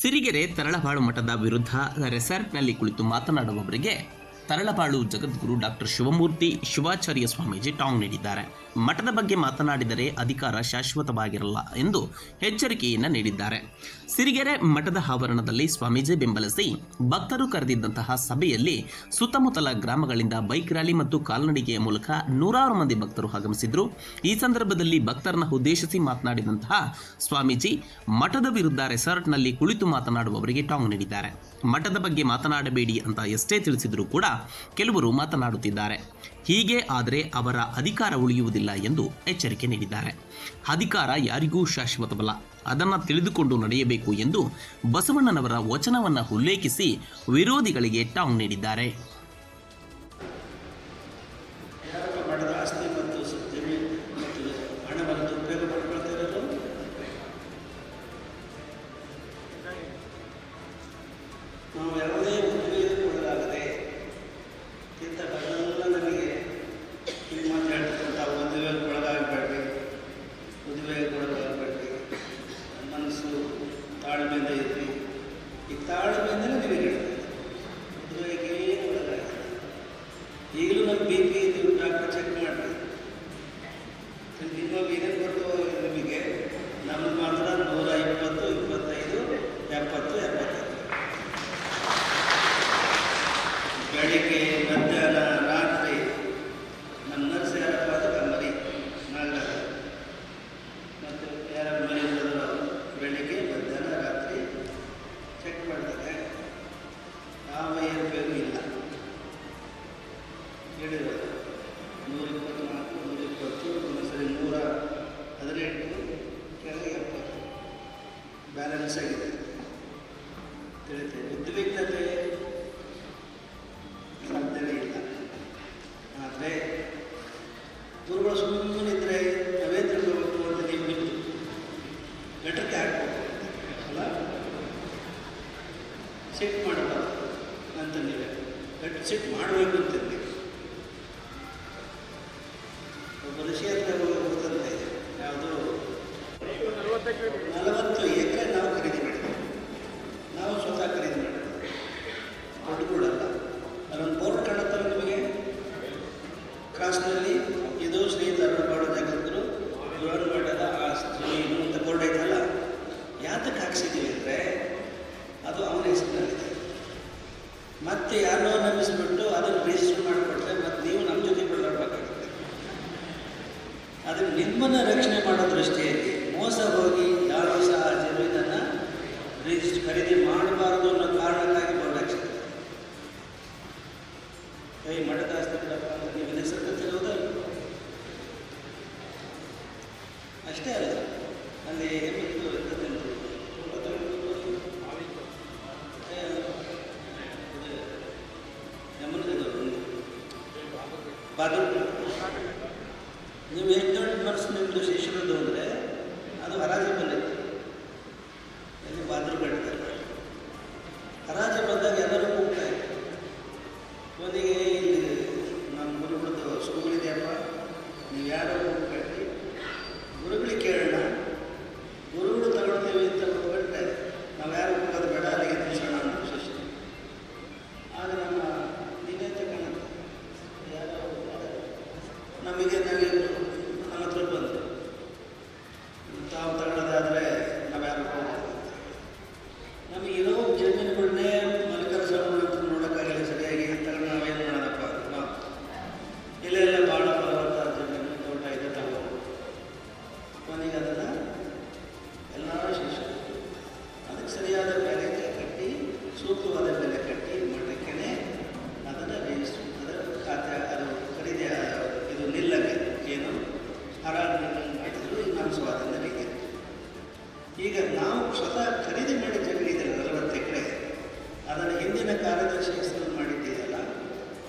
ಸಿರಿಗೆರೆ ತರಳಬಾಳು ಮಠದ ವಿರುದ್ಧ ರೆಸಾರ್ಟ್ನಲ್ಲಿ ಕುಳಿತು ಮಾತನಾಡುವವರಿಗೆ ತರಳಬಾಳು ಜಗದ್ಗುರು ಡಾಕ್ಟರ್ ಶಿವಮೂರ್ತಿ ಶಿವಾಚಾರ್ಯ ಸ್ವಾಮೀಜಿ ಟಾಂಗ್ ನೀಡಿದ್ದಾರೆ. ಮಠದ ಬಗ್ಗೆ ಮಾತನಾಡಿದರೆ ಅಧಿಕಾರ ಶಾಶ್ವತವಾಗಿರಲ್ಲ ಎಂದು ಎಚ್ಚರಿಕೆಯನ್ನು ನೀಡಿದ್ದಾರೆ. ಸಿರಿಗೆರೆ ಮಠದ ಆವರಣದಲ್ಲಿ ಸ್ವಾಮೀಜಿ ಬೆಂಬಲಿಸಿ ಭಕ್ತರು ಕರೆದಿದ್ದಂತಹ ಸಭೆಯಲ್ಲಿ ಸುತ್ತಮುತ್ತಲ ಗ್ರಾಮಗಳಿಂದ ಬೈಕ್ ರ್ಯಾಲಿ ಮತ್ತು ಕಾಲ್ನಡಿಗೆಯ ಮೂಲಕ ನೂರಾರು ಮಂದಿ ಭಕ್ತರು ಆಗಮಿಸಿದ್ರು. ಈ ಸಂದರ್ಭದಲ್ಲಿ ಭಕ್ತರನ್ನ ಉದ್ದೇಶಿಸಿ ಮಾತನಾಡಿದಂತಹ ಸ್ವಾಮೀಜಿ, ಮಠದ ವಿರುದ್ಧ ರೆಸಾರ್ಟ್ನಲ್ಲಿ ಕುಳಿತು ಮಾತನಾಡುವವರಿಗೆ ಟಾಂಗ್ ನೀಡಿದ್ದಾರೆ. ಮಠದ ಬಗ್ಗೆ ಮಾತನಾಡಬೇಡಿ ಅಂತ ಎಷ್ಟೇ ತಿಳಿಸಿದರೂ ಕೂಡ ಕೆಲವರು ಮಾತನಾಡುತ್ತಿದ್ದಾರೆ. ಹೀಗೆ ಆದರೆ ಅವರ ಅಧಿಕಾರ ಉಳಿಯುವುದಿಲ್ಲ ಎಂದು ಎಚ್ಚರಿಕೆ ನೀಡಿದ್ದಾರೆ. ಅಧಿಕಾರ ಯಾರಿಗೂ ಶಾಶ್ವತವಲ್ಲ. ಅದನ್ನು ತಿಳಿದುಕೊಂಡು ನಡೆಯಬೇಕು ಎಂದು ಬಸವಣ್ಣನವರ ವಚನವನ್ನು ಉಲ್ಲೇಖಿಸಿ ವಿರೋಧಿಗಳಿಗೆ ಟಾಂಗ್ ನೀಡಿದ್ದಾರೆ. ತಿಳಿತೆ ಇಲ್ಲ. ಆದರೆ ಇದ್ದರೆ ನಾವೇ ಅಂತ ಅಲ್ಲ ಅಂತ ಅಂತಂದು ಒಬ್ಬ ಋಷಿ ಹತ್ರ ಹೋದಂತೆ ಯಾವುದು? ನಲವತ್ತು ಎಕರೆ ನಾವು ಖರೀದಿ ಮಾಡಿದ್ವಿ ನಾವು ಸ್ವತಃ ಖರೀದಿ ಮಾಡಿದ್ವಿ ದೊಡ್ಡ ಕೂಡಲ್ಲ ಅಲ್ಲೊಂದು ಬೋರ್ಡ್ ಕಾಣುತ್ತಲ್ಲ ನಿಮಗೆ ಕ್ರಾಸ್ನಲ್ಲಿ ಇದು ಶ್ರೀ ತರಳಬಾಡು ಜಗದ್ಗುರು ಮಠದ ಆ ಜಮೀನು ಅಂತ ಬೋರ್ಡ್ ಐತಲ್ಲ ಯಾತಕ್ಕೆ ಹಾಕ್ಸಿದ್ದೀವಿ ಅಂದರೆ ಅದು ಅವನ ಹೆಸರಿನಲ್ಲಿದೆ. ಮತ್ತೆ ಯಾರನ್ನೋ ನಂಬಿಸಿಬಿಟ್ಟು ಅದನ್ನು ರಿಜಿಸ್ಟರ್ ಮಾಡಿಕೊಟ್ರೆ ಮತ್ತೆ ನೀವು ನಮ್ಮ ಜೊತೆ ಬಿಡಲಾಡ್ಬೇಕಾಗ್ತದೆ ಅದನ್ನು ನಿಮ್ಮನ್ನು ರಕ್ಷಣೆ ಮಾಡೋ ದೃಷ್ಟಿಯಲ್ಲಿ ಮೋಸ ಹೋಗಿ ಯಾರೂ ಸಹ ಜಮೀನನ್ನು ರಿಜಿಸ್ಟರ್ ಖರೀದಿ ಮಾಡಬಾರ್ದು ಅನ್ನೋ ಕಾರಣಕ್ಕಾಗಿ ಅಷ್ಟೇ ಅಲ್ಲ. ಅಲ್ಲಿ ಇದು ಅಂತ ಏ, ಇದು ನೀವು ಎಷ್ಟು ದೊಡ್ಡ ಮನಸ್ಸು ನಿಮ್ಮದು ಶಿಷ್ಯರದ್ದು ಅಂದರೆ ಅದು ಹರಾಜು ಬಂದಿತ್ತು ಇಲ್ಲಿ ಬಾದ್ರು ಕಟ್ಟಿದ್ದಾರೆ ಹರಾಜು ಬಂದಾಗ ಎಲ್ಲರೂ ಕೂಗ್ತಾ ಇದ್ರು ಕೊನೆಗೆ ಇಲ್ಲಿ ನಮ್ಮ ಗುರುಗಳದ್ದು ಸ್ಕೂಲಿದೆಯಪ್ಪ ನೀವು ಯಾರೋ ಹೋಗಿ ಕಟ್ಟಿ ಗುರುಗಳಿಗೆ ಕೇಳೋಣ ಗುರುಗಳು ತಗೊಳ್ತೀವಿ ಅಂತ ಹೊರಟ್ರೆ ನಾವು ಯಾರು ಹೋಗೋದು ಬೇಡ ಅಲ್ಲಿಗೆ ತಿಳಿಸೋಣ ಅನ್ನೋ ಶಿಷ್ಯ ಆಗ ನಮ್ಮ ನೀನೇ ತಗೊಳ್ಳೋದು ಯಾರೋ ನಮಗೆ ನನಗೆ ನಮ್ಮ ಹತ್ರ ಬಂದರು ತಾವು ತಗೊಳ್ಳೋದಾದರೆ ನಾವು ಯಾರು ಹೋಗೋದು ನಮಗೆ ಇರೋ ಜಮೀನುಗಳನ್ನೇ ಮಲ್ಲಿಕರ ಸ್ವಾಮಿ ಹತ್ರ ನೋಡೋಕ್ಕಾಗಲ್ಲ ಸರಿಯಾಗಿ ತಗೊಂಡು ನಾವೇನು ಮಾಡೋದಪ್ಪ ನಾವು ಇಲ್ಲೆಲ್ಲ ಭಾಳ ಫಲವತ್ತಾದ ಜಮೀನು ತೋಟ ಇದೆ ತಗೋ ಕೊನೆಗೆ ಅದನ್ನು ಎಲ್ಲ ಶಿಷ್ಯರು ಅದಕ್ಕೆ ಸರಿಯಾದ ಬೆಲೆ ಕಟ್ಟಿ ಸೂಕ್ತವಾದ ಬೆಲೆ ಕಟ್ಟಿ ಮಠಕ್ಕೆ ಅದನ್ನು ರಿಜಿಸ್ಟರ್ ಅದರ ಖಾತೆ ಅದು ಖರೀದಿ ಇದು ನಿಲ್ಲಕ್ಕೆ ಏನು ಹರಾಜು ಮಾಡಿದ್ರು ಈಗ ನಮ್ಮ ಸ್ವಾಧೀನದಲ್ಲಿ ಇದೆ ಈಗ ನಾವು ಸ್ವತಃ ಖರೀದಿ ಮಾಡಿ ಜಮೀನು ಇದೆ ನಲವತ್ತು ಎಕರೆ. ಅದನ್ನು ಹಿಂದಿನ ಕಾರ್ಯದರ್ಶಿ ಹೆಸರು ಮಾಡಿದ್ದೀಯಲ್ಲ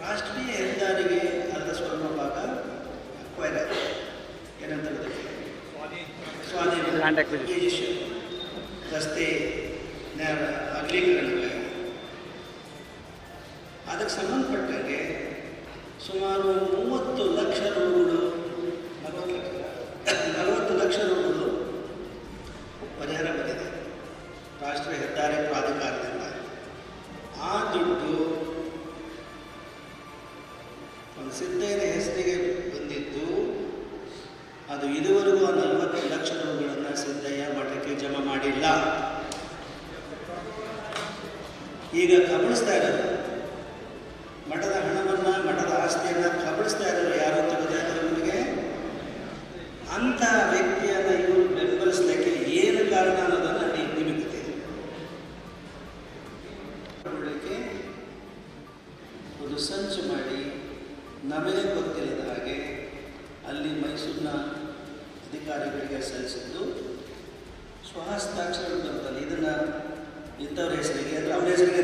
ರಾಷ್ಟ್ರೀಯ ಹೆದ್ದಾರಿಗೆ ಅದರ ಸ್ವಲ್ಪ ಭಾಗ ಅಕ್ವೈರ್ ಆಗಿದೆ. ಏನಂತ ಸ್ವಾಧೀನ. ರಸ್ತೆ ನ್ಯಾಯ ಅಗಲೀಕರಣಕ್ಕಾಗಿ ಅದಕ್ಕೆ ಸಂಬಂಧಪಟ್ಟಂಗೆ ಸುಮಾರು ಮೂವತ್ತು ಲಕ್ಷ ಮಾಡಿಲ್ಲ ಈಗ ಕಬಳಿಸ್ತಾ ಇರೋದು. ಮಠದ ಹಣವನ್ನು, ಮಠದ ಆಸ್ತಿಯನ್ನು ಕಬಳಿಸ್ತಾ ಇರೋರು ಯಾರು ಅಂತ ಗೊತ್ತಾಯ್ತಾರೆ ನಿಮಗೆ? ಅಂಥ ವ್ಯಕ್ತಿಯನ್ನು ಇವರು ಬೆಂಬಲಿಸಲಿಕ್ಕೆ ಏನು ಕಾರಣ ಅನ್ನೋದನ್ನು ನೀವು ನಿಮಗೆ ಒಂದು ಸಂಚು ಮಾಡಿ ನಮಗೆ ಗೊತ್ತಿಲ್ಲದ ಹಾಗೆ ಅಲ್ಲಿ ಮೈಸೂರಿನ ಅಧಿಕಾರಿಗಳಿಗೆ ಸಲ್ಲಿಸಿದ್ದು ಸ್ವಹಸ್ತಾಕ್ಷರ ಬರ್ತಲ್ಲ ಇದನ್ನ ಇಂಥವ್ರ ಹೆಸರಿಗೆ ಅಂದ್ರೆ ಅವನ ಹೆಸರಿಗೆ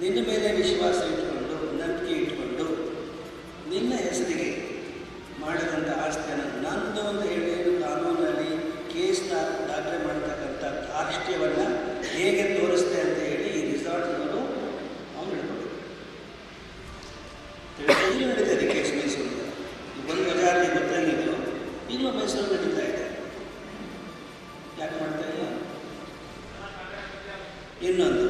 ನಿನ್ನ ಮೇಲೆ ವಿಶ್ವಾಸ ಇಟ್ಕೊಂಡು ನಂಬಿಕೆ ಇಟ್ಕೊಂಡು ನಿನ್ನ ಹೆಸರಿಗೆ ಮಾಡಿದಂಥ ಆಸ್ತಿಯನ್ನು ನಂದು ಅಂತ ಹೇಳಿ ಕಾನೂನಲ್ಲಿ ಕೇಸ್ ದಾಖಲೆ ಮಾಡತಕ್ಕಂಥ ಧಾರ್ಷ್ಟ್ಯವನ್ನು ಹೇಗೆ ತೋರಿಸ್ತೆ ಅಂತ ಹೇಳಿ ಈ ರಿಸಾರ್ಟ್ನವರು ಅವನು ಹಿಡ್ಕೊಂಡು ಈಗಲೂ ನಡೀತಾ ಇದೆ ಕೇಸ್ ಮೈಸೂರಿನಲ್ಲಿ ಬಂದು ಒಂದು ವಜಾರ್ಗೆ ಗೊತ್ತಾಗಿದ್ದು ಈಗಲೂ ಮೈಸೂರು ನಡೀತಾ ಇದೆ. ಯಾಕೆ ಮಾಡ್ತಾ ಇಲ್ಲ? ಇನ್ನೊಂದು.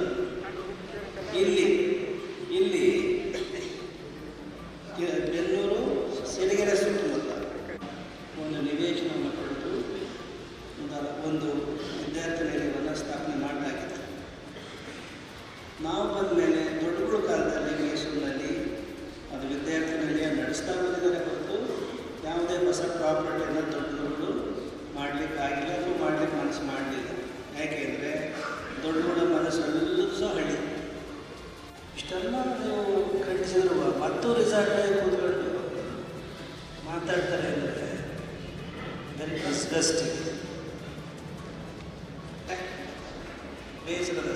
ಹೊಸ ಪ್ರಾಪರ್ಟಿಯನ್ನು ದೊಡ್ಡಗಳು ಮಾಡಲಿಕ್ಕೆ ಆಗಿಲ್ಲ ಅಥವಾ ಮಾಡಲಿಕ್ಕೆ ಮನಸ್ಸು ಮಾಡಲಿಲ್ಲ. ಯಾಕೆಂದರೆ ದೊಡ್ಡಗಳ ಮನಸ್ಸೆಲ್ಲೂ ಸಹ ಹಳ್ಳಿ ಇಷ್ಟೆಲ್ಲ ನೀವು ಖಂಡಿಸಿದ್ರು ಮತ್ತು ರಿಸಾರ್ಟ್ನಲ್ಲಿ ಕೂತ್ಕೊಂಡು ಮಾತಾಡ್ತಾರೆ ಅಂದರೆ ವೆರಿ ಡಿಸ್ಗಸ್ಟಿಂಗ್ ಬೇಸರದ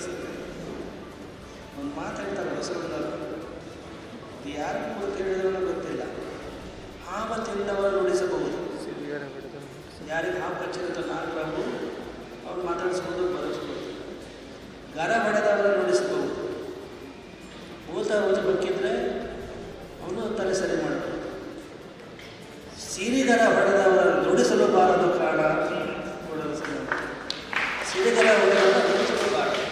ಒಂದು ಮಾತಾಡ್ತಾರೆ ಯಾರು ಯಾರಿಗೂ ಗೊತ್ತಿರೋದ್ರೂ ಗೊತ್ತಿಲ್ಲ. ಆವತ್ತಿಂದವರು ಯಾರಿಗೆ ಹಾವು ಕಚ್ಚಿರುತ್ತೋ ನಾಲ್ಕು ಅವ್ರು ಮಾತಾಡಿಸ್ಬೋದು ಬರೆಸ್ಬೋದು ಗರ ಹೊಡೆದವರು ನುಡಿಸಬಹುದು ಓದ್ತಾ ಊತ ಬಕ್ಕಿದ್ರೆ ಅವನು ತಲೆ ಸರಿ ಮಾಡಬಹುದು ಸಿರಿಗರ ಹೊಡೆದವರ ನುಡಿಸಲು ಬಾರದು ಕಾರಣ. ಸಿರಿಗರ ಹೊಡೆದವರ ನುಡಿಸಲು ಬಾರದು.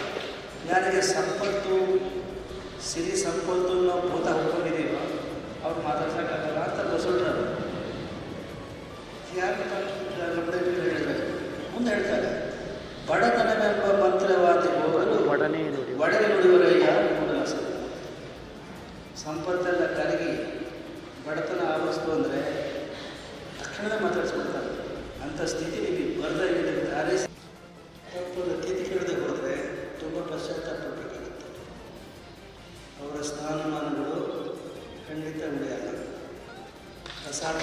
ಯಾರಿಗೆ ಸಂಪತ್ತು, ಸಿರಿ ಸಂಪತ್ತು ನಾವು ಭೂತ ಹೊಡ್ಕೊಂಡಿದ್ದೀವೋ ಅವ್ರು ಮಾತಾಡ್ಸೋಕ್ಕಾಗಲ್ಲ ಅಂತ ಬಸವಣ್ಣರು ಯಾರು ಮುಂದೆ ಹೇಳ್ತಾರೆ ಬಡತನವೆಂಬ ಮಂತ್ರವಾದಿ ಹೋಗಲು ಒಡನೆ ಒಡನೆ ನುಡಿಯುವರಯ್ಯ ಸಂಪತ್ತೆಲ್ಲ ಕರಗಿ ಬಡತನ ಆವರಿಸ್ತು ಅಂದರೆ ತಕ್ಷಣದ ಮಾತಾಡಿಸ್ಬಿಡ್ತಾರೆ ಅಂಥ ಸ್ಥಿತಿ ನಿಮಗೆ ಬರ್ದಾಗಿದೆ ದಾರಿ ತಪ್ಪದ ತಿಥಿ ಕೇಳದೆ ಹೋದರೆ ತುಂಬ ಪಶ್ಚಾತ್ತಾಪಬೇಕಾಗುತ್ತೆ ಅವರ ಸ್ಥಾನಮಾನಗಳು ಖಂಡಿತ ಉಳಿಯಲ್ಲ ಪ್ರಸಾದ